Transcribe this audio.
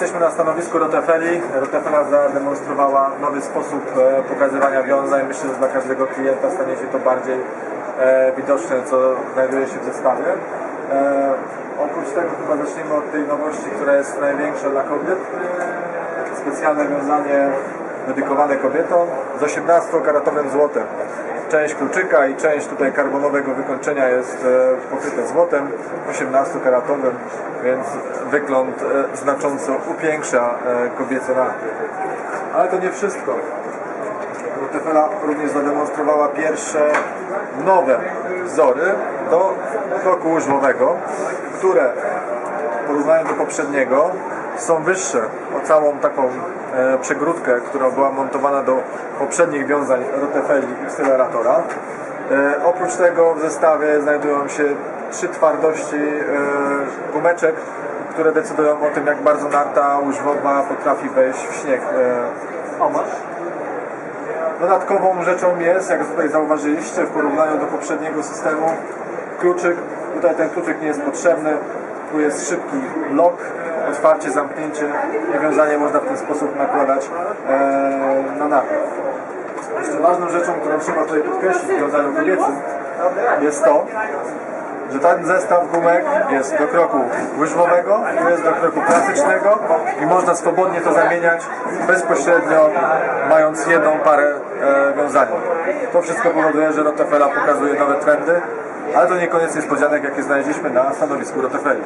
Jesteśmy na stanowisku Rotefeli. Rotefela zademonstrowała nowy sposób e, pokazywania wiązań. Myślę, że dla każdego klienta stanie się to bardziej e, widoczne, co znajduje się w zestawie. E, oprócz tego chyba zacznijmy od tej nowości, która jest największa dla kobiet. Specjalne wiązanie dedykowane kobietom z 18-karatowym złotem. Część kluczyka i część tutaj karbonowego wykończenia jest e, pokryte złotem 18-karatowym, więc wygląd e, znacząco upiększa e, kobiece na. Ale to nie wszystko. Rotefela również zademonstrowała pierwsze nowe wzory do kroku łyżwowego, które w porównaniu do poprzedniego są wyższe o całą taką e, przegródkę, która była montowana do poprzednich wiązań Rotefeli Acceleratora. E, oprócz tego w zestawie znajdują się trzy twardości e, gumeczek, które decydują o tym, jak bardzo narta łyżwowa potrafi wejść w śnieg. E, o, masz? Dodatkową rzeczą jest, jak tutaj zauważyliście, w porównaniu do poprzedniego systemu, kluczyk. Tutaj ten kluczyk nie jest potrzebny. Tu jest szybki lock, otwarcie, zamknięcie i wiązanie można w ten sposób nakładać e, na nartę. Jeszcze ważną rzeczą, którą trzeba tutaj podkreślić w wiązaniu kobiecym jest to, że ten zestaw gumek jest do kroku łyżwowego, tu jest do kroku klasycznego i można swobodnie to zamieniać bezpośrednio mając jedną parę e, wiązania. To wszystko powoduje, że Rotefela pokazuje nowe trendy, ale to nie koniec niespodzianek, jakie znaleźliśmy na stanowisku Rotefeli.